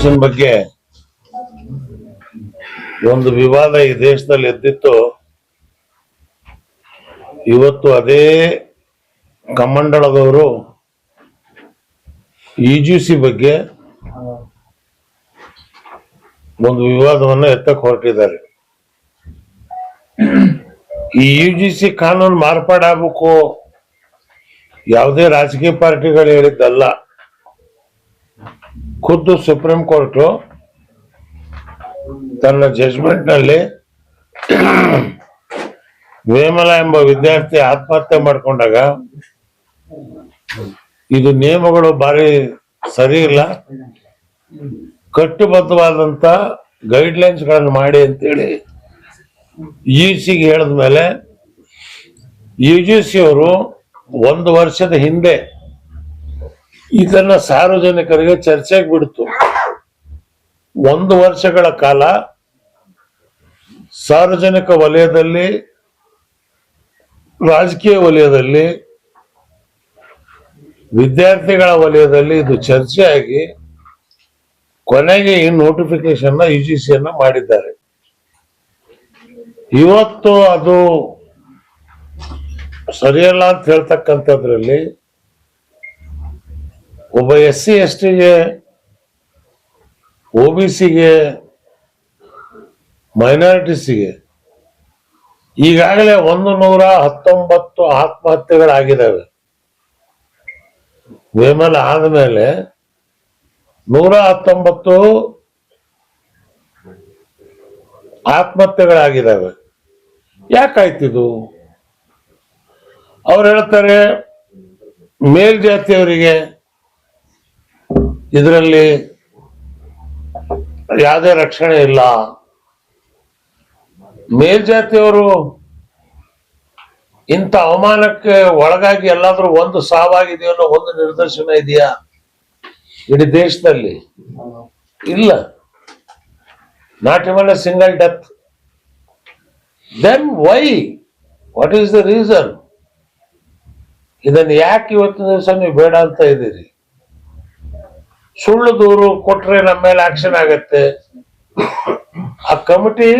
Reservation ಬಗ್ಗೆ ಒಂದು ವಿವಾದ ಈ ದೇಶದಲ್ಲಿ ಎದ್ದಿತ್ತು, ಇವತ್ತು ಅದೇ ಕಮ್ಮಂಡಳದವರು ಸಿ ಬಗ್ಗೆ ಒಂದು ವಿವಾದವನ್ನು ಎತ್ತಕ್ಕೆ ಹೊರಟಿದ್ದಾರೆ. ಈ ಯು ಜಿ ಸಿ ಕಾನೂನು ಮಾರ್ಪಾಡಾಗಬೇಕು, ಯಾವುದೇ ರಾಜಕೀಯ ಪಾರ್ಟಿಗಳು ಹೇಳಿದ್ದಲ್ಲ. ಖುದ್ದು ಸುಪ್ರೀಂ ಕೋರ್ಟು ತನ್ನ ಜಜ್ಮೆಂಟ್ನಲ್ಲಿ ವೇಮಲ ಎಂಬ ವಿದ್ಯಾರ್ಥಿ ಆತ್ಮಹತ್ಯೆ ಮಾಡಿಕೊಂಡಾಗ ಇದು ನಿಯಮಗಳು ಬಾರಿ ಸರಿ ಇಲ್ಲ. ಕಟ್ಟುಬದ್ಧವಾದಂತ ಗಳನ್ನು ಮಾಡಿ ಅಂತೇಳಿ ಯು ಸಿಗೆ ಹೇಳಿದ್ಮೇಲೆ ಯು ಜಿ ಸಿ ಅವರು ಒಂದು ವರ್ಷದ ಹಿಂದೆ ಇದನ್ನ ಸಾರ್ವಜನಿಕರಿಗೆ ಚರ್ಚೆಗೆ ಬಿಡ್ತು. ಒಂದು ವರ್ಷಗಳ ಕಾಲ ಸಾರ್ವಜನಿಕ ವಲಯದಲ್ಲಿ, ರಾಜಕೀಯ ವಲಯದಲ್ಲಿ, ವಿದ್ಯಾರ್ಥಿಗಳ ವಲಯದಲ್ಲಿ ಇದು ಚರ್ಚೆಯಾಗಿ ಕೊನೆಗೆ ಈ ನೋಟಿಫಿಕೇಶನ್ ಯು ಜಿ ಸಿಯನ್ನ ಮಾಡಿದ್ದಾರೆ. ಇವತ್ತು ಅದು ಸರಿಯಲ್ಲ ಅಂತ ಹೇಳ್ತಕ್ಕಂಥದ್ರಲ್ಲಿ ಒಬ್ಬ ಎಸ್ ಸಿ ಎಸ್ ಟಿಗೆ ಒ ಬಿ ಸಿಗೆ, ಮೈನಾರಿಟೀಸಿಗೆ ಈಗಾಗಲೇ ಒಂದು ನೂರ ಹತ್ತೊಂಬತ್ತು ಆತ್ಮಹತ್ಯೆಗಳಾಗಿದ್ದಾವೆ. ವಿಮಲ್ ಆದಮೇಲೆ ನೂರ ಹತ್ತೊಂಬತ್ತು ಆತ್ಮಹತ್ಯೆಗಳಾಗಿದ್ದಾವೆ. ಯಾಕಾಯ್ತಿದು? ಅವ್ರು ಹೇಳ್ತಾರೆ, ಮೇಲ್ಜಾತಿಯವರಿಗೆ ಇದರಲ್ಲಿ ಯಾವುದೇ ರಕ್ಷಣೆ ಇಲ್ಲ. ಮೇಲ್ಜಾತಿಯವರು ಇಂಥ ಅವಮಾನಕ್ಕೆ ಒಳಗಾಗಿ ಎಲ್ಲಾದ್ರೂ ಒಂದು ಸಾವಾಗಿದೆಯೋ ಅನ್ನೋ ಒಂದು ನಿರ್ದೇಶನ ಇದೆಯಾ? ಇಡೀ ದೇಶದಲ್ಲಿ? ಇಲ್ಲ. Not even a single death. Then why what is the reason ಇದನ್ನು ಯಾಕೆ ಇವತ್ತಿನ ದಿವಸ ನೀವು ಬೇಡ ಅಂತ ಇದ್ದೀರಿ? ಸುಳ್ಳು ದೂರು ಕೊಟ್ರೆ ನಮ್ಮ ಮೇಲೆ ಆಕ್ಷನ್ ಆಗತ್ತೆ. ಆ ಕಮಿಟಿ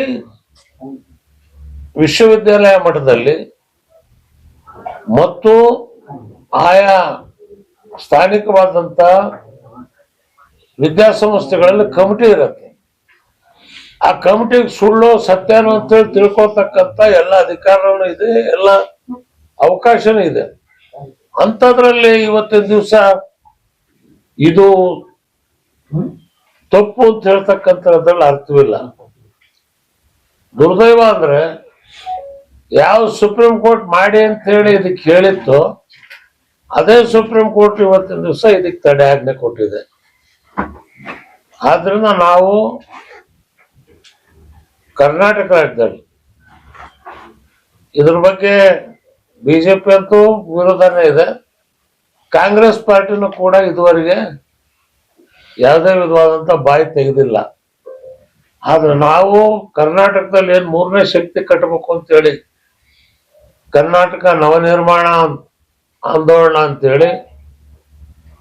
ವಿಶ್ವವಿದ್ಯಾಲಯ ಮಟ್ಟದಲ್ಲಿ ಮತ್ತು ಆಯಾ ಸ್ಥಾನಿಕವಾದಂತ ವಿದ್ಯಾಸಂಸ್ಥೆಗಳಲ್ಲಿ ಕಮಿಟಿ ಇರುತ್ತೆ. ಆ ಕಮಿಟಿಗೆ ಸುಳ್ಳು ಸತ್ಯನೋ ಅಂತೇಳಿ ತಿಳ್ಕೊತಕ್ಕಂತ ಎಲ್ಲ ಅಧಿಕಾರನೂ ಇದೆ, ಎಲ್ಲ ಅವಕಾಶನೂ ಇದೆ. ಅಂಥದ್ರಲ್ಲಿ ಇವತ್ತಿನ ದಿವಸ ಇದು ತಪ್ಪು ಅಂತ ಹೇಳ್ತಕ್ಕಂಥದ್ರಲ್ಲಿ ಅರ್ಥವಿಲ್ಲ. ದುರ್ದೈವ ಅಂದ್ರೆ ಯಾವ ಸುಪ್ರೀಂ ಕೋರ್ಟ್ ಮಾಡಿ ಅಂತ ಹೇಳಿ ಇದಕ್ಕೆ ಹೇಳಿತ್ತು, ಅದೇ ಸುಪ್ರೀಂ ಕೋರ್ಟ್ ಇವತ್ತಿನ ದಿವಸ ಇದಕ್ಕೆ ತಡೆ ಆಜ್ಞೆ ಕೊಟ್ಟಿದೆ. ಆದ್ರಿಂದ ನಾವು ಕರ್ನಾಟಕ ರಾಜ್ಯದಲ್ಲಿ ಇದ್ರ ಬಗ್ಗೆ ಬಿಜೆಪಿ ಅಂತೂ ವಿರೋಧನೇ ಇದೆ. ಕಾಂಗ್ರೆಸ್ ಪಾರ್ಟಿನೂ ಕೂಡ ಇದುವರೆಗೆ ಯಾವುದೇ ವಿಧವಾದಂತ ಬಾಯಿ ತೆಗೆದಿಲ್ಲ. ಆದ್ರೆ ನಾವು ಕರ್ನಾಟಕದಲ್ಲಿ ಏನ್ ಮೂರನೇ ಶಕ್ತಿ ಕಟ್ಟಬೇಕು ಅಂತೇಳಿ, ಕರ್ನಾಟಕ ನವನಿರ್ಮಾಣ ಆಂದೋಲನ ಅಂತೇಳಿ,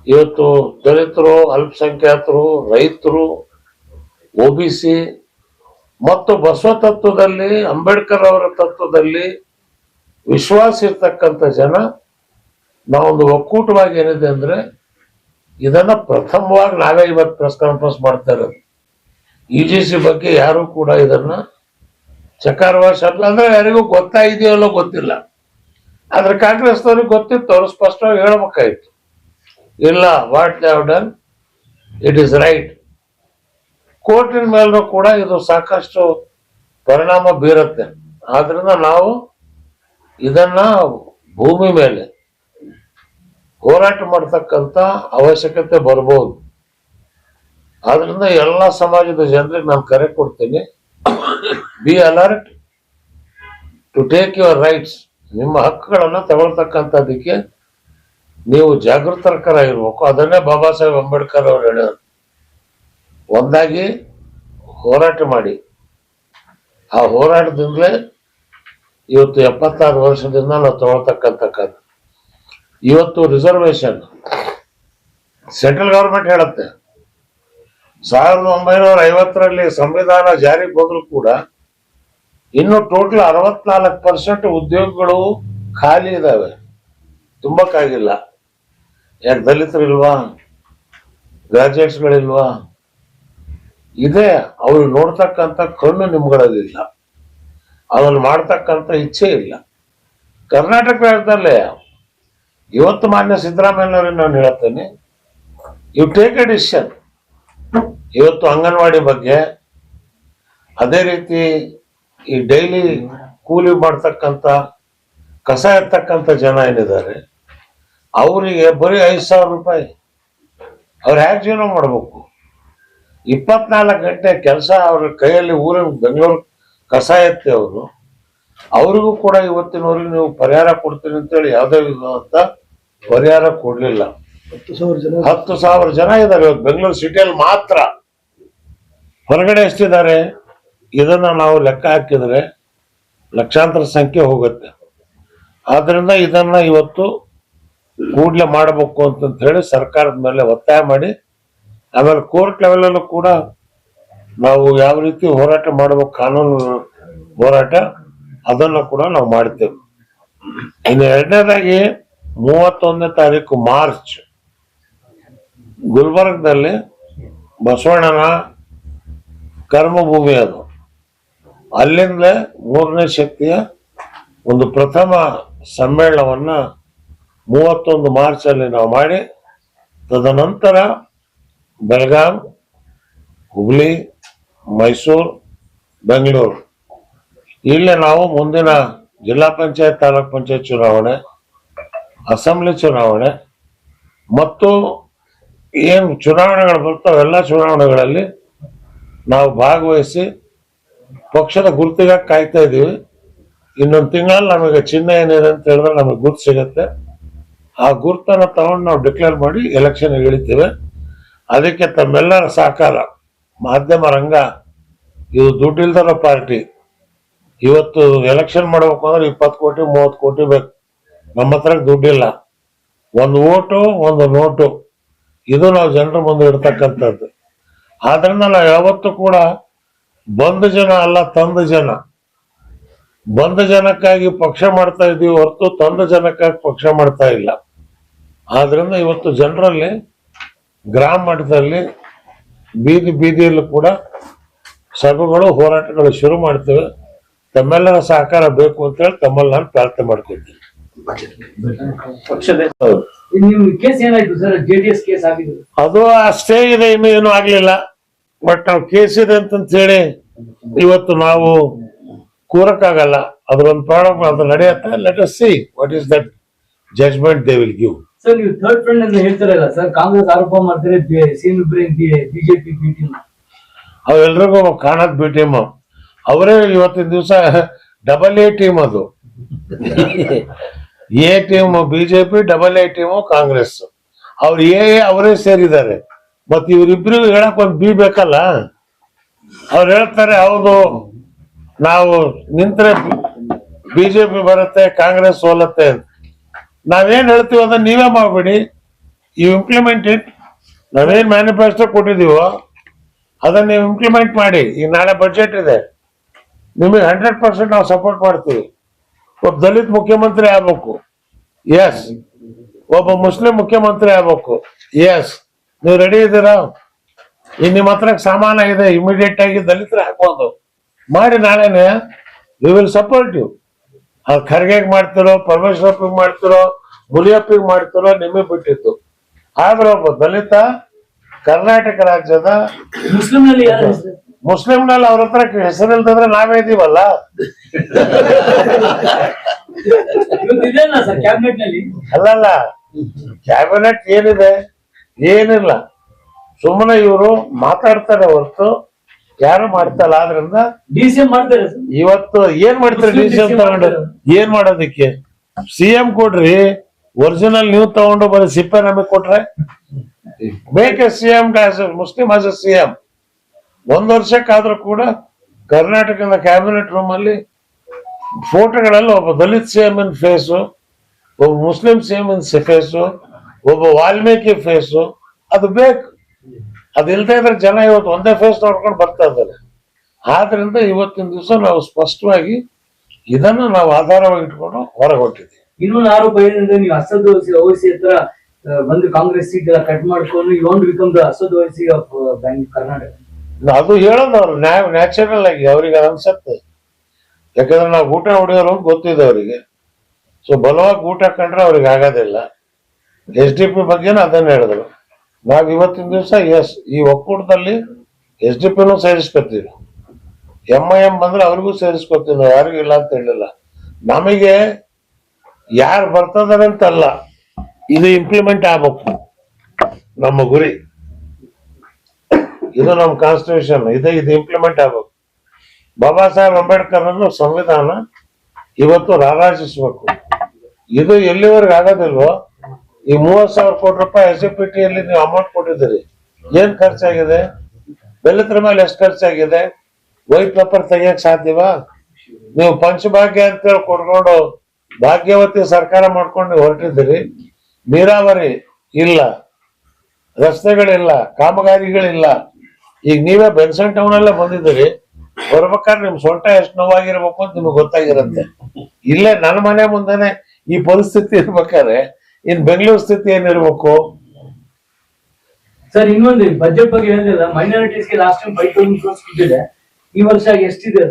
ಇವತ್ತು ದಲಿತರು, ಅಲ್ಪಸಂಖ್ಯಾತರು, ರೈತರು, ಒ ಬಿ ಸಿ, ಮತ್ತು ಬಸವ ತತ್ವದಲ್ಲಿ, ಅಂಬೇಡ್ಕರ್ ಅವರ ತತ್ವದಲ್ಲಿ ವಿಶ್ವಾಸ ಇರ್ತಕ್ಕಂಥ ಜನ ನಾವೊಂದು ಒಕ್ಕೂಟವಾಗಿ ಏನಿದೆ ಅಂದ್ರೆ, ಇದನ್ನ ಪ್ರಥಮವಾಗಿ ನಾವೇ ಇವತ್ತು ಪ್ರೆಸ್ ಕಾನ್ಫರೆನ್ಸ್ ಮಾಡ್ತಾ ಇರೋದು. ಯು ಜಿ ಸಿ ಬಗ್ಗೆ ಯಾರು ಕೂಡ ಇದನ್ನ ಚಕಾರ ಅಲ್ಲ, ಅಂದ್ರೆ ಯಾರಿಗೂ ಗೊತ್ತಾಗಿದೆಯೋ ಅಲ್ಲೋ ಗೊತ್ತಿಲ್ಲ. ಆದ್ರೆ ಕಾಂಗ್ರೆಸ್ನವ್ರಿಗೆ ಗೊತ್ತಿತ್ತು, ಅವ್ರು ಸ್ಪಷ್ಟವಾಗಿ ಹೇಳ್ಬೇಕಾಯ್ತು. ಇಲ್ಲ what they done it is right ಕೋರ್ಟಿನ ಮೇಲೂ ಕೂಡ ಇದು ಸಾಕಷ್ಟು ಪರಿಣಾಮ ಬೀರುತ್ತೆ. ಆದ್ರಿಂದ ನಾವು ಇದನ್ನ ಭೂಮಿ ಮೇಲೆ ಹೋರಾಟ ಮಾಡ್ತಕ್ಕಂತ ಅವಶ್ಯಕತೆ ಬರ್ಬೋದು. ಆದ್ರಿಂದ ಎಲ್ಲ ಸಮಾಜದ ಜನರಿಗೆ ನಾನು ಕರೆ ಕೊಡ್ತೀನಿ. Be alert to take your rights ನಿಮ್ಮ ಹಕ್ಕುಗಳನ್ನು ತಗೊಳ್ತಕ್ಕಂಥದ್ದಕ್ಕೆ ನೀವು ಜಾಗೃತರಕರಾಗಿರ್ಬೇಕು. ಅದನ್ನೇ ಬಾಬಾ ಸಾಹೇಬ್ ಅಂಬೇಡ್ಕರ್ ಅವರು ಹೇಳ್ಯಾರ ಒಂದಾಗಿ ಹೋರಾಟ ಮಾಡಿ. ಆ ಹೋರಾಟದಿಂದಲೇ ಇವತ್ತು ಎಪ್ಪತ್ತಾರು ವರ್ಷದಿಂದ ನಾವು ತಗೊಳ್ತಕ್ಕಂತಕ್ಕದ್ದು ಇವತ್ತು ರಿಸರ್ವೇಶನ್ ಸೆಂಟ್ರಲ್ ಗವರ್ಮೆಂಟ್ ಹೇಳುತ್ತೆ, ಸಾವಿರದ ಒಂಬೈನೂರ ಐವತ್ತರಲ್ಲಿ ಸಂವಿಧಾನ ಜಾರಿಗೆ ಬಂದ್ರು ಕೂಡ ಇನ್ನು ಟೋಟಲ್ ಅರವತ್ನಾಲ್ಕು ಪರ್ಸೆಂಟ್ ಉದ್ಯೋಗಗಳು ಖಾಲಿ ಇದಾವೆ. ತುಂಬಕ್ಕಾಗಿಲ್ಲ ಯಾಕೆ ದಲಿತರಿಲ್ವಾ? ಗ್ರಾಜುಯೇಟ್ಸ್ಗಳಿಲ್ವಾ ಇದೆ ಅವರು ನೋಡ್ತಕ್ಕಂಥ ಕಣ್ಣು ನಿಮ್ಗಳಲ್ಲಿಲ್ಲ ಅದನ್ನು ಮಾಡ್ತಕ್ಕಂಥ ಇಚ್ಛೆ ಇಲ್ಲ. ಕರ್ನಾಟಕ ರಾಜ್ಯದಲ್ಲೇ ಇವತ್ತು ಮಾನ್ಯ ಸಿದ್ದರಾಮಯ್ಯನವ್ರಿಗೆ ನಾನು ಹೇಳ್ತೇನೆ ಯು ಟೇಕ್ ಎ ಡಿಸಿಷನ್ ಇವತ್ತು ಅಂಗನವಾಡಿ ಬಗ್ಗೆ ಅದೇ ರೀತಿ ಈ ಡೈಲಿ ಕೂಲಿ ಮಾಡ್ತಕ್ಕಂಥ, ಕಸ ಎತ್ತಕ್ಕಂಥ ಜನ ಏನಿದ್ದಾರೆ, ಅವರಿಗೆ ಬರೀ ಐದು ಸಾವಿರ ರೂಪಾಯಿ. ಅವ್ರು ಹ್ಯಾಕ್ ಜೀವನ ಮಾಡಬೇಕು? ಇಪ್ಪತ್ನಾಲ್ಕು ಗಂಟೆ ಕೆಲಸ ಅವ್ರ ಕೈಯಲ್ಲಿ ಊರಿನ ಬೆಂಗಳೂರು ಕಸ ಎತ್ತಿ ಅವರು, ಅವ್ರಿಗೂ ಕೂಡ ಇವತ್ತಿನವರೆಗೆ ನೀವು ಪರಿಹಾರ ಕೊಡ್ತೀನಿ ಅಂತೇಳಿ ಯಾವುದೇ ವಿಧವಾದಂತ ಪರಿಹಾರ ಕೊಡ್ಲಿಲ್ಲ. ಹತ್ತು ಸಾವಿರ ಜನ ಹತ್ತು ಸಾವಿರ ಜನ ಇದ್ದಾರೆ. ಇವತ್ತು ಬೆಂಗಳೂರು ಸಿಟಿಯಲ್ಲಿ ಮಾತ್ರ ಹೊರಗಡೆ ಎಷ್ಟಿದ್ದಾರೆ? ಇದನ್ನ ನಾವು ಲೆಕ್ಕ ಹಾಕಿದ್ರೆ ಲಕ್ಷಾಂತರ ಸಂಖ್ಯೆ ಹೋಗುತ್ತೆ. ಆದ್ರಿಂದ ಇದನ್ನ ಇವತ್ತು ಕೂಡ್ಲೆ ಮಾಡಬೇಕು ಅಂತಂತ ಹೇಳಿ ಸರ್ಕಾರದ ಮೇಲೆ ಒತ್ತಾಯ ಮಾಡಿ ಆಮೇಲೆ ಕೋರ್ಟ್ ಲೆವೆಲಲ್ಲೂ ಕೂಡ ನಾವು ಯಾವ ರೀತಿ ಹೋರಾಟ ಮಾಡಬೇಕು ಕಾನೂನು ಹೋರಾಟ ಅದನ್ನು ಕೂಡ ನಾವು ಮಾಡ್ತೇವೆ. ಇನ್ನು ಎರಡನೇದಾಗಿ ಮೂವತ್ತೊಂದನೇ ತಾರೀಕು ಮಾರ್ಚ್. ಗುಲ್ಬರ್ಗದಲ್ಲಿ ಬಸವಣ್ಣನ ಕರ್ಮಭೂಮಿ ಅದು. ಅಲ್ಲಿಂದಲೇ ಮೂರನೇ ಶಕ್ತಿಯ ಒಂದು ಪ್ರಥಮ ಸಮ್ಮೇಳನವನ್ನು ಮೂವತ್ತೊಂದು ಮಾರ್ಚಲ್ಲಿ ನಾವು ಮಾಡಿ, ತದನಂತರ ಬೆಳಗಾಂ, ಹುಬ್ಳಿ, ಮೈಸೂರು, ಬೆಂಗಳೂರು. ಇಲ್ಲೇ ನಾವು ಮುಂದಿನ ಜಿಲ್ಲಾ ಪಂಚಾಯತ್, ತಾಲೂಕ್ ಪಂಚಾಯತ್ ಚುನಾವಣೆ ಅಸೆಂಬ್ಲಿ ಚುನಾವಣೆ, ಮತ್ತು ಏನು ಚುನಾವಣೆಗಳು ಬರ್ತಾವೆ ಎಲ್ಲ ಚುನಾವಣೆಗಳಲ್ಲಿ ನಾವು ಭಾಗವಹಿಸಿ ಪಕ್ಷದ ಗುರುತಿಗಾಗಿ ಕಾಯ್ತಾ ಇದ್ದೀವಿ. ಇನ್ನೊಂದು ತಿಂಗಳಲ್ಲಿ ನಮಗೆ ಚಿಹ್ನೆ ಏನಿದೆ ಅಂತ ಹೇಳಿದ್ರೆ ನಮಗೆ ಗುರುತು ಸಿಗುತ್ತೆ. ಆ ಗುರುತನ್ನು ತಗೊಂಡು ನಾವು ಡಿಕ್ಲೇರ್ ಮಾಡಿ ಎಲೆಕ್ಷನ್ ಇಳಿತೇವೆ. ಅದಕ್ಕೆ ತಮ್ಮೆಲ್ಲರ ಸಹಕಾರ, ಮಾಧ್ಯಮ ರಂಗ, ಇದು ದುಡ್ಡಿಲ್ದರೋ ಪಾರ್ಟಿ, ಇವತ್ತು ಎಲೆಕ್ಷನ್ ಮಾಡ್ಬೇಕು ಅಂದ್ರೆ ಇಪ್ಪತ್ತು ಕೋಟಿ, ಮೂವತ್ತು ಕೋಟಿ ಬೇಕು. ನಮ್ಮ ಹತ್ರ ದುಡ್ಡಿಲ್ಲ. ಒಂದು ಓಟು, ಒಂದು ನೋಟು. ಇದು ನಾವು ಜನರ ಮುಂದೆ ಇಡ್ತಕ್ಕಂಥದ್ದು. ಆದ್ರಿಂದ ನಾವು ಯಾವತ್ತೂ ಕೂಡ ಬಂದ ಜನ ಅಲ್ಲ, ತಂದ ಜನ. ಬಂದ ಜನಕ್ಕಾಗಿ ಪಕ್ಷ ಮಾಡ್ತಾ ಇದೀವಿ ಹೊರತು ತಂದ ಜನಕ್ಕಾಗಿ ಪಕ್ಷ ಮಾಡ್ತಾ ಇಲ್ಲ. ಆದ್ರಿಂದ ಇವತ್ತು ಜನರಲ್ಲಿ ಗ್ರಾಮ ಮಟ್ಟದಲ್ಲಿ ಬೀದಿ ಬೀದಿಯಲ್ಲೂ ಕೂಡ ಸಭೆಗಳು, ಹೋರಾಟಗಳು ಶುರು ಮಾಡ್ತೇವೆ. ತಮ್ಮೆಲ್ಲರ ಸಹಕಾರ ಬೇಕು ಅಂತ ಹೇಳಿ ತಮ್ಮಲ್ಲಿ ನಾನು ಪ್ರಾರ್ಥನೆ ಮಾಡ್ಕೊಳ್ತೀನಿ ಪಕ್ಷದ ನಿಮ್ ಕೇಸ್ ಏನಾಯ್ತು ಸರ್ ಜೆಡಿಎಸ್ ಕೇಸ್ ಆಗಿದೆ ಅದು ಅಷ್ಟೇ ಇದೆ ಇನ್ನು ಏನು ಆಗ್ಲಿಲ್ಲ. ಬಟ್ ನಾವು ಕೇಸ್ ಇದೆ ಅಂತಂತ ಹೇಳಿ ಇವತ್ತು ನಾವು ಕೂರಕ್ಕಾಗಲ್ಲ. ಅದ್ರೊಂದು ಪ್ರಾಬ್ಲಮ್ ಅದು ನಡೆಯುತ್ತೆ. Let us see what is that judgment they will give sir ನೀವು ಥರ್ಡ್ ಫ್ರೆಂಡ್ ಅಂತ ಹೇಳ್ತಾರಲ್ಲ ಸರ್ ಕಾಂಗ್ರೆಸ್ ಆರೋಪ ಮಾಡ್ತಾರೆ CM Ibrahim BJP B team ಅವೆಲ್ರಿಗೂ ಕಾಣದ್ ಬಿ ಟೀಮ್ ಅವರೇ ಇವತ್ತಿನ ದಿವಸ ಡಬಲ್ ಎ ಟೀಮ್ ಅದು. A team BJP double A team Congress. ಅವ್ರು ಎ ಅವರೇ ಸೇರಿದ್ದಾರೆ. ಮತ್ ಇವ್ರಿಬ್ರಿಗೂ ಹೇಳಕ್ ಒಂದು ಬಿ ಬೇಕಲ್ಲ? ಅವ್ರು ಹೇಳ್ತಾರೆ, ಹೌದು, ನಾವು ನಿಂತ್ರೆ ಬಿಜೆಪಿ ಬರುತ್ತೆ, ಕಾಂಗ್ರೆಸ್ ಸೋಲತ್ತೆ ನಾವೇನ್ ಹೇಳ್ತೀವಿ ಅದನ್ನ ನೀವೇ ಮಾಡ್ಬೇಡಿ. ಯು ಇಂಪ್ಲಿಮೆಂಟ್ ಇಟ್ ನಾವೇನ್ ಮ್ಯಾನಿಫೆಸ್ಟೋ ಕೊಟ್ಟಿದೀವೋ, ಅದನ್ನ ನೀವು ಇಂಪ್ಲಿಮೆಂಟ್ ಮಾಡಿ. ಈಗ ನಾಳೆ ಬಜೆಟ್ ಇದೆ. ನಿಮಗೆ ಹಂಡ್ರೆಡ್ ಪರ್ಸೆಂಟ್ ನಾವು ಸಪೋರ್ಟ್ ಮಾಡ್ತೀವಿ. ಒಬ್ಬ ದಲಿತ ಮುಖ್ಯಮಂತ್ರಿ ಆಗ್ಬೇಕು. ಎಸ್ ಒಬ್ಬ ಮುಸ್ಲಿಂ ಮುಖ್ಯಮಂತ್ರಿ ಆಗ್ಬೇಕು. ಎಸ್ ನೀವು ರೆಡಿ ಇದ್ದೀರಾ? ಇನ್ ನಿಮ್ಮ ಹತ್ರ ಸಾಮಾನ ಇದೆ ಇಮಿಡಿಯೇಟ್ ಆಗಿ ದಲಿತರ ಹಾಕೋದು ಮಾಡಿ ನಾಳೆನೆ ವಿ ವಿಲ್ ಸಪೋರ್ಟ್ ಯು ಅದು ಖರ್ಗೆಗ್ ಮಾಡ್ತಿರೋ ಪರಮೇಶ್ವರಪ್ಪಿಗೆ ಮಾಡ್ತಿರೋ ಮುಲಿಯಪ್ಪಿಗೆ ಮಾಡ್ತಿರೋ ನಿಮಗೆ ಬಿಟ್ಟಿತ್ತು. ಆದ್ರೆ ಒಬ್ಬ ದಲಿತ ಕರ್ನಾಟಕ ರಾಜ್ಯದ ಮುಸ್ಲಿಂ? ಮುಸ್ಲಿಂನಲ್ಲಿ ಅವ್ರ ಹತ್ರ ಹೆಸರಿಲ್ದಂದ್ರೆ ನಾವೇ ಇದೀವಲ್ಲ? ಅಲ್ಲಲ್ಲ ಕ್ಯಾಬಿನೆಟ್ ಏನಿದೆ ಏನಿಲ್ಲ. ಸುಮ್ಮನೆ ಇವರು ಮಾತಾಡ್ತಾರೆ ಹೊರತು ಯಾರು ಮಾಡ್ತಲ್ಲ ಆದ್ರಿಂದ ಇವತ್ತು ಏನ್ ಮಾಡ್ತಾರೆ ಡಿ ಸಿ ಎಂ ತಗೊಂಡು? ಏನ್ ಮಾಡೋದಕ್ಕೆ? ಸಿ ಎಂ ಕೊಡ್ರಿ ಒರಿಜಿನಲ್ ನೀವು ತಗೊಂಡು ಬರೀ ಸಿಪ್ಪೆ ನಮಗೆ ಕೊಟ್ರೆ. ಬೇಕೆ C M Muslim as a C M. ಒಂದ್ ವರ್ಷಕ್ಕಾದ್ರೂ ಕೂಡ ಕರ್ನಾಟಕದ ಕ್ಯಾಬಿನೆಟ್ ರೂಮ್ ಅಲ್ಲಿ ಫೋಟೋಗಳಲ್ಲಿ ಒಬ್ಬ Dalit C M in face ಒಬ್ಬ Muslim C M in face ಒಬ್ಬ ವಾಲ್ಮೀಕಿ ಫೇಸು ಅದು ಬೇಕು. ಅದಿಲ್ದೇ ಇದ್ರೆ ಜನ ಇವತ್ತು ಒಂದೇ ಫೇಸ್ ನೋಡ್ಕೊಂಡು ಬರ್ತಾ ಇದ್ದಾರೆ. ಆದ್ರಿಂದ ಇವತ್ತಿನ ದಿವಸ ನಾವು ಸ್ಪಷ್ಟವಾಗಿ ಇದನ್ನ ನಾವು ಆಧಾರವಾಗಿ ಇಟ್ಕೊಂಡು ಹೊರಗೆ ಹೊಟ್ಟಿದ್ದೀವಿ ಇನ್ನೊಂದು ಆರೋಪ ಏನಂದ್ರೆ ನೀವು ಅಸದ್ ಓಸಿ ಹತ್ರ ಬಂದು ಕಾಂಗ್ರೆಸ್ ಸೀಟ್ ಕಟ್ ಮಾಡ್ಕೊಂಡು you want become the Asad of bank Karnataka ಅದು ಹೇಳೋದು ಅವ್ರು. ನ್ಯಾಯ ನ್ಯಾಚುರಲ್ ಆಗಿ ಅವ್ರಿಗೆ ಅದು ಅನ್ಸತ್ತೆ. ಯಾಕಂದ್ರೆ ನಾವು ಊಟ ಹೊಡೆಯೋರು ಗೊತ್ತಿದೆ ಅವರಿಗೆ. ಸೊ ಬಲವಾಗಿ ಊಟ ಕಂಡ್ರೆ ಅವ್ರಿಗೆ ಆಗೋದಿಲ್ಲ ಎಸ್ ಡಿ ಪಿ ಬಗ್ಗೆನೂ ಅದನ್ನ ಹೇಳಿದ್ರು. ನಾವು ಇವತ್ತಿನ ದಿವಸ ಎಸ್ ಈ ಒಕ್ಕೂಟದಲ್ಲಿ ಎಸ್ ಡಿ ಪಿನೂ ಸೇರಿಸ್ಕೊತೀವಿ ಎಂ ಐ ಎಂ ಬಂದ್ರೆ ಅವ್ರಿಗೂ ಸೇರಿಸ್ಕೊತೀವಿ ನಾವು. ಯಾರಿಗೂ ಇಲ್ಲ ಅಂತ ಹೇಳಿಲ್ಲ. ನಮಗೆ ಯಾರು ಬರ್ತದಾರೆ ಅಂತಲ್ಲ ಇದು ಇಂಪ್ಲಿಮೆಂಟ್ ಆಗ್ಬೇಕು. ನಮ್ಮ ಗುರಿ. ಇದು ನಮ್ಮ ಕಾನ್ಸ್ಟಿಟ್ಯೂಷನ್ ಇದೆ ಇದು ಇಂಪ್ಲಿಮೆಂಟ್ ಆಗ್ಬೇಕು. ಬಾಬಾ ಸಾಹೇಬ್ ಅಂಬೇಡ್ಕರ್ ಅವರು ಸಂವಿಧಾನ ಇವತ್ತು ರಾರಾಜಿಸ್ಬೇಕು. ಇದು ಎಲ್ಲಿವರೆಗೆ ಆಗೋದಿಲ್ವೋ? ಈ ಮೂವತ್ ಸಾವಿರ ಕೋಟಿ ರೂಪಾಯಿ ಎಸ್ ಪಿ ಪಿ ಟಿಯಲ್ಲಿ ನೀವು ಅಮೌಂಟ್ ಕೊಟ್ಟಿದ್ದೀರಿ. ಏನ್ ಖರ್ಚಾಗಿದೆ? ಬೆಲ್ಲತ್ರ ಮೇಲೆ ಎಷ್ಟು ಖರ್ಚಾಗಿದೆ? White paper ತೆಗಿಯಕ್ ಸಾಧ್ಯವಾ? ನೀವು ಪಂಚಭಾಗ್ಯ ಅಂತೇಳಿ ಕೊಡ್ಕೊಂಡು ಭಾಗ್ಯವತಿ ಸರ್ಕಾರ ಮಾಡ್ಕೊಂಡು ಹೊರಟಿದ್ದೀರಿ. ನೀರಾವರಿ ಇಲ್ಲ. ರಸ್ತೆಗಳಿಲ್ಲ. ಕಾಮಗಾರಿಗಳಿಲ್ಲ. ಈಗ ನೀವೇ ಬೆನ್ಸನ್ ಟೌನ್ ಅಲ್ಲೇ ಬಂದಿದ್ದೀರಿ ಬರ್ಬೇಕಾದ್ರೆ ನಿಮ್ ಸೊಂಟ ಎಷ್ಟು ನೋವಾಗಿರ್ಬೇಕು ಅಂತ ನಿಮ್ಗೆ ಗೊತ್ತಾಗಿರುತ್ತೆ. ಇಲ್ಲೇ ನನ್ನ ಮನೆ ಮುಂದೆನೆ ಈ ಪರಿಸ್ಥಿತಿ ಇರ್ಬೇಕಾದ್ರೆ ಇನ್ ಬೆಂಗಳೂರು ಸ್ಥಿತಿ ಏನಿರ್ಬೇಕು? ಸರ್ ಇನ್ನೊಂದು ಬಜೆಟ್ ಬಗ್ಗೆ ಹೇಳಿದಿಲ್ಲ ಮೈನಾರಿಟೀಸ್ಗೆ last time five thousand crores ಕೊಟ್ಟಿದೆ. ಈ ವರ್ಷ ಎಷ್ಟಿದೆ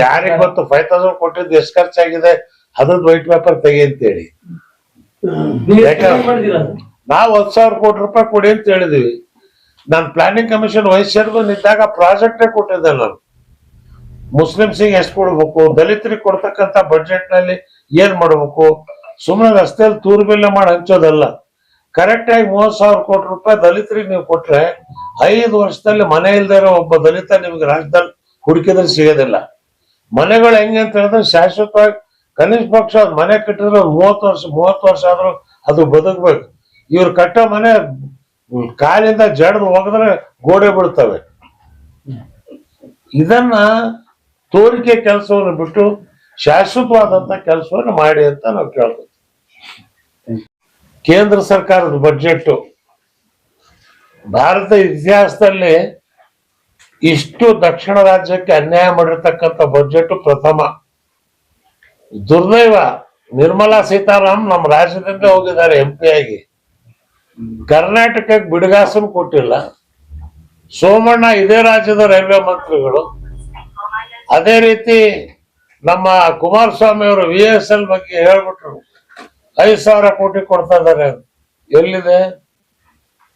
ಯಾರಿಗೆ ಗೊತ್ತು? ಫೈವ್ ತೌಸಂಡ್ ಕೊಟ್ಟಿದ್ದು ಎಷ್ಟು ಖರ್ಚಾಗಿದೆ? ಅದ್ರದ್ದು ವೈಟ್ ಪೇಪರ್ ತೆಗಿ ಅಂತ ಹೇಳಿ ನೀವು ಯಾಕೆ? ಎಷ್ಟು ಮಾಡಿದ್ದೀರಾ ಅದು? ನಾವು ಹತ್ತು ಸಾವಿರ ಕೋಟಿ ರೂಪಾಯಿ ಕೊಡಿ ಅಂತ ಹೇಳಿದೀವಿ. ನಾನು ಪ್ಲಾನಿಂಗ್ ಕಮಿಷನ್ ವೈಸ್ ಚೇರ್ಮನ್ ಇದ್ದಾಗ ಪ್ರಾಜೆಕ್ಟೇ ಕೊಟ್ಟಿದ್ದೆ ನಾನು ಮುಸ್ಲಿಮ್ಸಿಗೆ ಎಷ್ಟು ಕೊಡ್ಬೇಕು, ದಲಿತರಿಗೆ ಕೊಡ್ತಕ್ಕಂತ ಬಜೆಟ್ನಲ್ಲಿ ಏನ್ ಮಾಡ್ಬೇಕು? ಸುಮ್ಮನೆ ರಸ್ತೆಯಲ್ಲಿ ತೂರ್ ಬಿಲ್ಲ ಮಾಡಿ ಹಂಚೋದಲ್ಲ. ಕರೆಕ್ಟ್ ಆಗಿ ಮೂವತ್ ಸಾವಿರ ಕೋಟಿ ರೂಪಾಯಿ ದಲಿತರಿಗೆ ನೀವು ಕೊಟ್ರೆ ಐದು ವರ್ಷದಲ್ಲಿ ಮನೆ ಇಲ್ದೇ ಇರೋ ಒಬ್ಬ ದಲಿತ ನಿಮ್ಗೆ ರಾಜ್ಯದಲ್ಲಿ ಹುಡುಕಿದ್ರೆ ಸಿಗೋದಿಲ್ಲ. ಮನೆಗಳು ಹೆಂಗೆ ಅಂತ ಹೇಳಿದ್ರೆ ಶಾಶ್ವತವಾಗಿ ಕನಿಷ್ಠ ಪಕ್ಷ ಮನೆ ಕಟ್ಟಿದ್ರೆ ಮೂವತ್ತು ವರ್ಷ ಮೂವತ್ತು ವರ್ಷ ಆದ್ರೂ ಅದು ಬದುಕ್ಬೇಕು. ಇವ್ರು ಕಟ್ಟೋ ಮನೆ ಕಾಲಿಂದ ಜಡ್ದು ಹೋಗಿದ್ರೆ ಗೋಡೆ ಬೀಳ್ತವೆ. ಇದನ್ನ ತೋರಿಕೆ ಕೆಲಸವನ್ನು ಬಿಟ್ಟು ಶಾಶ್ವತವಾದಂತ ಕೆಲಸವನ್ನು ಮಾಡಿ ಅಂತ ನಾವು ಕೇಳ್ತೀವಿ. ಕೇಂದ್ರ ಸರ್ಕಾರದ ಬಜೆಟ್ ಭಾರತ ಇತಿಹಾಸದಲ್ಲಿ ಇಷ್ಟು ದಕ್ಷಿಣ ರಾಜ್ಯಕ್ಕೆ ಅನ್ಯಾಯ ಮಾಡಿರ್ತಕ್ಕಂಥ ಬಜೆಟ್ ಪ್ರಥಮ. ದುರ್ದೈವ ನಿರ್ಮಲಾ ಸೀತಾರಾಮ್ ನಮ್ಮ ರಾಜ್ಯದಿಂದ ಹೋಗಿದ್ದಾರೆ ಎಂ ಪಿ ಆಗಿ. ಕರ್ನಾಟಕಕ್ಕೆ ಬಿಡುಗಾಸನ್ ಕೊಟ್ಟಿಲ್ಲ. ಸೋಮಣ್ಣ ಇದೇ ರಾಜ್ಯದ ರೈಲ್ವೆ ಮಂತ್ರಿಗಳು. ಅದೇ ರೀತಿ ನಮ್ಮ ಕುಮಾರಸ್ವಾಮಿ ಅವರು ವಿ ಎಸ್ ಎಲ್ ಬಗ್ಗೆ ಹೇಳ್ಬಿಟ್ರು. ಐದು ಸಾವಿರ ಕೋಟಿ ಕೊಡ್ತಾ ಇದಾರೆ ಎಲ್ಲಿದೆ?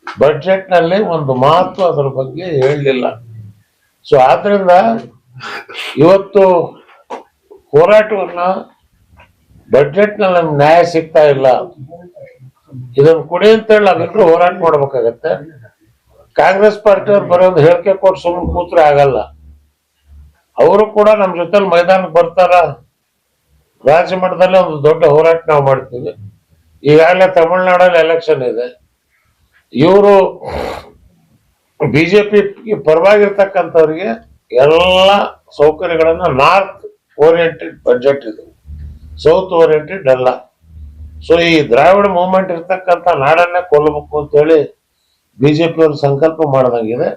ಬಜೆಟ್ನಲ್ಲಿ ಒಂದು ಮಾತು ಅದ್ರ ಬಗ್ಗೆ ಹೇಳಲಿಲ್ಲ ಸೊ ಆದ್ರಿಂದ ಇವತ್ತು ಹೋರಾಟವನ್ನ ಬಜೆಟ್ನಲ್ಲಿ ನ್ಯಾಯ ಸಿಗ್ತಾ ಇಲ್ಲ. ಇದನ್ನ ಕೊಡಿ ಅಂತ ಹೇಳಿ ಹೋರಾಟ ಮಾಡ್ಬೇಕಾಗತ್ತೆ. ಕಾಂಗ್ರೆಸ್ ಪಾರ್ಟಿಯವ್ರು ಬರೋದು ಹೇಳಿಕೆ ಕೊಟ್ಟು ಸುಮ್ಮನೆ ಕೂತ್ರೆ ಆಗಲ್ಲ. ಅವರು ಕೂಡ ನಮ್ಮ ಜೊತೆಲಿ ಮೈದಾನಕ್ಕೆ ಬರ್ತಾರ. ರಾಜ್ಯ ಮಟ್ಟದಲ್ಲಿ ಒಂದು ದೊಡ್ಡ ಹೋರಾಟ ನಾವು ಮಾಡ್ತೀವಿ. ಈಗಾಗಲೇ ತಮಿಳ್ನಾಡಲ್ಲಿ ಎಲೆಕ್ಷನ್ ಇದೆ. ಇವರು ಬಿಜೆಪಿ ಪರವಾಗಿರ್ತಕ್ಕಂಥವ್ರಿಗೆ ಎಲ್ಲ ಸೌಕರ್ಯಗಳನ್ನು ನಾರ್ತ್ ಓರಿಯೆಂಟೆಡ್ ಬಜೆಟ್ ಇದು. ಸೌತ್ ಓರಿಯೆಂಟೆಡ್ ಅಲ್ಲ. ಸೊ ಈ ದ್ರಾವಿಡ ಮೂವ್ಮೆಂಟ್ ಇರ್ತಕ್ಕಂಥ ನಾಡನ್ನೇ ಕೊಲ್ಲಬೇಕು ಅಂತೇಳಿ ಬಿಜೆಪಿ ಅವರು ಸಂಕಲ್ಪ ಮಾಡಿದಂಗಿದೆ.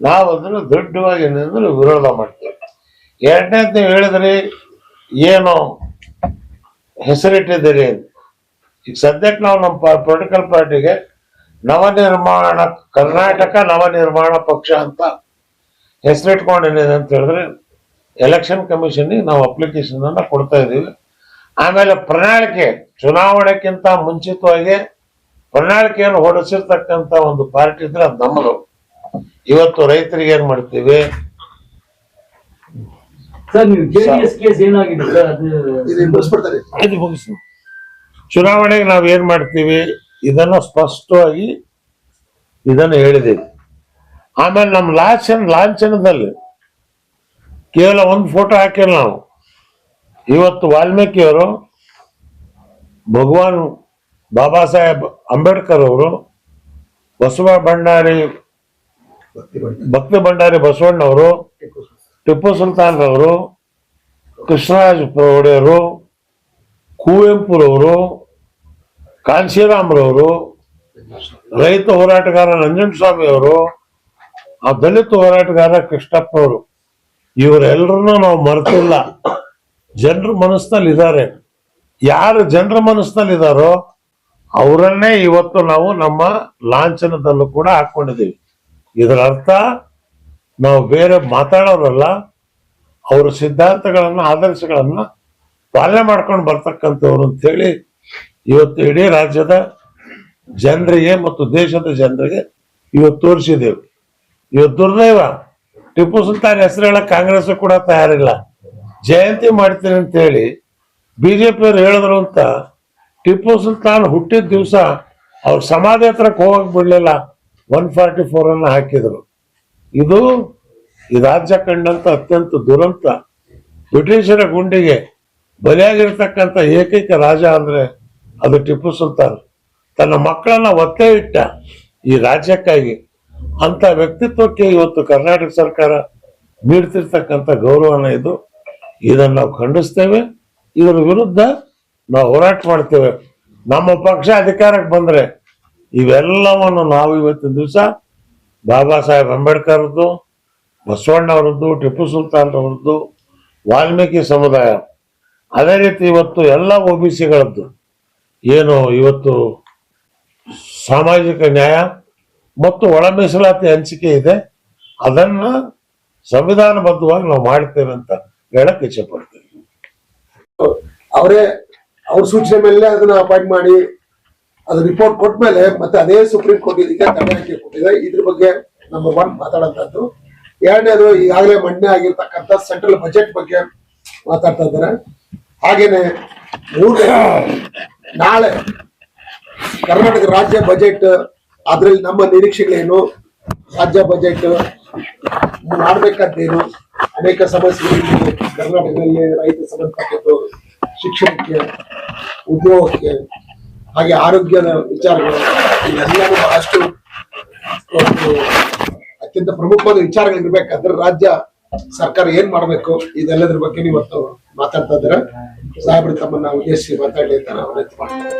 ನಾವು ಅದನ್ನು ದೊಡ್ಡವಾಗಿ ನಿಂತು ವಿರೋಧ ಮಾಡ್ತೇವೆ. ಎರಡನೇದು ನೀವು ಹೇಳಿದ್ರಿ ಏನು ಹೆಸರಿಟ್ಟಿದ್ದೀರಿ. ಈಗ ಸದ್ಯಕ್ಕೆ ನಾವು ನಮ್ಮ ಪೊಲಿಟಿಕಲ್ ಪಾರ್ಟಿಗೆ ನವನಿರ್ಮಾಣ, ಕರ್ನಾಟಕ ನವನಿರ್ಮಾಣ ಪಕ್ಷ ಅಂತ ಹೆಸರಿಟ್ಕೊಂಡೇನಿದೆ ಅಂತ ಹೇಳಿದ್ರೆ ಎಲೆಕ್ಷನ್ ಕಮಿಷನ್ಗೆ ನಾವು ಅಪ್ಲಿಕೇಶನ್ ಕೊಡ್ತಾ ಇದೀವಿ ಆಮೇಲೆ ಪ್ರಣಾಳಿಕೆ ಚುನಾವಣೆಗಿಂತ ಮುಂಚಿತವಾಗಿ ಪ್ರಣಾಳಿಕೆಯನ್ನು ಹೊರಡಿಸಿರ್ತಕ್ಕಂತ ಒಂದು ಪಾರ್ಟಿ ಇದ್ರೆ ಅದು ನಮ್ಮದು. ಇವತ್ತು ರೈತರಿಗೆ ಏನ್ ಮಾಡ್ತೀವಿ? ಸರ್ ನೀವು ಜೆಡಿಎಸ್ ಕೇಸ್ ಏನಾಗಿದೆ ಸರ್? ಅದು ಇದು ಮುಗಿಸ್ಬಿಡ್ತಾರೆ. ಇದು ಮುಗಿಸು ಚುನಾವಣೆಗೆ ನಾವ್ ಏನ್ ಮಾಡ್ತೀವಿ? ಇದನ್ನ ಸ್ಪಷ್ಟವಾಗಿ ಇದನ್ನ ಹೇಳಿದೀವಿ ಆಮೇಲೆ ನಮ್ಮ ಲಾಂಛನ ಲಾಂಛನದಲ್ಲಿ ಕೇವಲ ಒಂದು ಫೋಟೋ ಹಾಕಿಲ್ಲ ನಾವು. ಇವತ್ತು ವಾಲ್ಮೀಕಿಯವರು ಭಗವಾನ್ ಬಾಬಾ ಸಾಹೇಬ್ ಅಂಬೇಡ್ಕರ್ ಅವರು ಬಸವ ಭಂಡಾರಿ, ಭಕ್ತಿ ಭಂಡಾರಿ ಬಸವಣ್ಣವರು, ಟಿಪ್ಪು ಸುಲ್ತಾನ್ ರವರು ಕೃಷ್ಣರಾಜ ಒಡೆಯರು ಕುವೆಂಪುರವರು, ಕಾಂಶಿರಾಮ್ರವರು, ರೈತ ಹೋರಾಟಗಾರ ನಂಜನಸ್ವಾಮಿ ಅವರು, ಆ ದಲಿತ ಹೋರಾಟಗಾರ ಕೃಷ್ಣಪ್ಪ ಅವರು, ಇವರೆಲ್ಲರನ್ನೂ ನಾವು ಮರೆತಿಲ್ಲ. ಜನರ ಮನಸ್ಸಿನಲ್ಲಿ ಇದ್ದಾರೆ ಯಾರು ಜನರ ಮನಸ್ಸಿನಲ್ಲಿ ಇದಾರೋ ಅವರನ್ನೇ ಇವತ್ತು ನಾವು ನಮ್ಮ ಲಾಂಛನದಲ್ಲೂ ಕೂಡ ಹಾಕೊಂಡಿದ್ದೀವಿ. ಇದರ ಅರ್ಥ ನಾವು ಬೇರೆ ಮಾತಾಡೋರಲ್ಲ, ಅವರ ಸಿದ್ಧಾಂತಗಳನ್ನ, ಆದರ್ಶಗಳನ್ನ ಪಾಲನೆ ಮಾಡ್ಕೊಂಡು ಬರ್ತಕ್ಕಂಥವ್ರು ಅಂತೇಳಿ ಇವತ್ತು ಇಡೀ ರಾಜ್ಯದ ಜನರಿಗೆ ಮತ್ತು ದೇಶದ ಜನರಿಗೆ ಇವತ್ತು ತೋರಿಸಿದ್ದೇವೆ. ಇವತ್ತು ದುರ್ದೈವ, ಟಿಪ್ಪು ಸುಲ್ತಾನ್ ಹೆಸರು ಹೇಳಕ್ ಕಾಂಗ್ರೆಸ್ ಕೂಡ ತಯಾರಿಲ್ಲ. ಜಯಂತಿ ಮಾಡ್ತೀನಿ ಅಂತ ಹೇಳಿ ಬಿಜೆಪಿಯವ್ರು ಹೇಳಿದ್ರು ಅಂತ ಟಿಪ್ಪು ಸುಲ್ತಾನ್ ಹುಟ್ಟಿದ ದಿವಸ ಅವ್ರು ಸಮಾಧಿ ಹತ್ರಕ್ಕೆ ಹೋಗಕ್ ಬಿಡ್ಲಿಲ್ಲ. ಒನ್ ಫಾರ್ಟಿ ಫೋರ್ ಅನ್ನ ಹಾಕಿದ್ರು. ಇದು ಈ ರಾಜ್ಯ ಕಂಡಂತ ಅತ್ಯಂತ ದುರಂತ. ಬ್ರಿಟಿಷರ ಗುಂಡಿಗೆ ಬಲಿಯಾಗಿರ್ತಕ್ಕಂಥ ಏಕೈಕ ರಾಜ ಅಂದ್ರೆ ಅದು ಟಿಪ್ಪು ಸುಲ್ತಾನ್. ತನ್ನ ಮಕ್ಕಳನ್ನ ಒತ್ತೆ ಇಟ್ಟ ಈ ರಾಜ್ಯಕ್ಕಾಗಿ ಅಂತ ವ್ಯಕ್ತಿತ್ವಕ್ಕೆ ಇವತ್ತು ಕರ್ನಾಟಕ ಸರ್ಕಾರ ನೀಡ್ತಿರ್ತಕ್ಕಂಥ ಗೌರವನ ಇದು. ಇದನ್ನು ನಾವು ಖಂಡಿಸ್ತೇವೆ. ಇದರ ವಿರುದ್ಧ ನಾವು ಹೋರಾಟ ಮಾಡ್ತೇವೆ. ನಮ್ಮ ಪಕ್ಷ ಅಧಿಕಾರಕ್ಕೆ ಬಂದರೆ ಇವೆಲ್ಲವನ್ನು ನಾವು ಇವತ್ತಿನ ದಿವಸ ಬಾಬಾ ಸಾಹೇಬ್ ಅಂಬೇಡ್ಕರ್ದು, ಬಸವಣ್ಣವರದ್ದು, ಟಿಪ್ಪು ಸುಲ್ತಾನ್ ಅವರದ್ದು ವಾಲ್ಮೀಕಿ ಸಮುದಾಯ, ಅದೇ ರೀತಿ ಇವತ್ತು ಎಲ್ಲ ಒ ಬಿ ಸಿಗಳದ್ದು, ಏನು ಇವತ್ತು ಸಾಮಾಜಿಕ ನ್ಯಾಯ ಮತ್ತು ಒಳ ಮೀಸಲಾತಿ ಹಂಚಿಕೆ ಇದೆ. ಅದನ್ನು ಸಂವಿಧಾನಬದ್ಧವಾಗಿ ನಾವು ಮಾಡ್ತೇವೆ ಅಂತ. ಹೇಳಕ್ ಇಚ್ಛೆ ಪಡ್ತೇವೆ ಅವರೇ, ಅವ್ರ ಸೂಚನೆ ಮೇಲೆ ಅದನ್ನ ಅಪಾಯಿಂಟ್ ಮಾಡಿ, ಅದು ರಿಪೋರ್ಟ್ ಕೊಟ್ಮೇಲೆ ಮತ್ತೆ ಅದೇ ಸುಪ್ರೀಂ ಕೋರ್ಟ್ ಇದಕ್ಕೆ ತಡೆಯಕ್ಕೆ ಕೊಟ್ಟಿದೆ. ಇದ್ರ ಬಗ್ಗೆ ನಂಬರ್ ಒನ್ ಮಾತಾಡೋಂಥದ್ದು. ಎರಡನೇದು ಈಗಾಗಲೇ ಮಂಡನೆ ಆಗಿರ್ತಕ್ಕಂಥ ಸೆಂಟ್ರಲ್ ಬಜೆಟ್ ಬಗ್ಗೆ ಮಾತಾಡ್ತಾ ಇದ್ದಾರೆ. ಹಾಗೇನೆ ಮೂರನೇ, ನಾಳೆ ಕರ್ನಾಟಕ ರಾಜ್ಯ ಬಜೆಟ್ ಅದ್ರಲ್ಲಿ ನಮ್ಮ ನಿರೀಕ್ಷೆಗಳೇನು? ರಾಜ್ಯ ಬಜೆಟ್ ಮಾಡ್ಬೇಕಾದ್ದೇನು ಅನೇಕ ಸಮಸ್ಯೆಗಳು ಕರ್ನಾಟಕದಲ್ಲಿ ರೈತ ಸಂಬಂಧಪಟ್ಟಿದ್ದು ಶಿಕ್ಷಣಕ್ಕೆ, ಉದ್ಯೋಗಕ್ಕೆ, ಹಾಗೆ ಆರೋಗ್ಯದ ವಿಚಾರಗಳು ಇವೆಲ್ಲವೂ ಬಹಳಷ್ಟು ಒಂದು ಅತ್ಯಂತ ಪ್ರಮುಖವಾದ ವಿಚಾರಗಳಿರ್ಬೇಕಾದ್ರೆ ರಾಜ್ಯ ಸರ್ಕಾರ ಏನ್ ಮಾಡಬೇಕು, ಇದೆಲ್ಲದ್ರ ಬಗ್ಗೆ ಇವತ್ತು ಮಾತಾಡ್ತಾ ಇದ್ದಾರೆ ಸಾಹೇಬ್ರು, ತಮ್ಮನ್ನ ಉದ್ದೇಶಿಸಿ ಮಾತಾಡಲಿ ಅಂತ ನಾವು ಮಾಡ್ತೀವಿ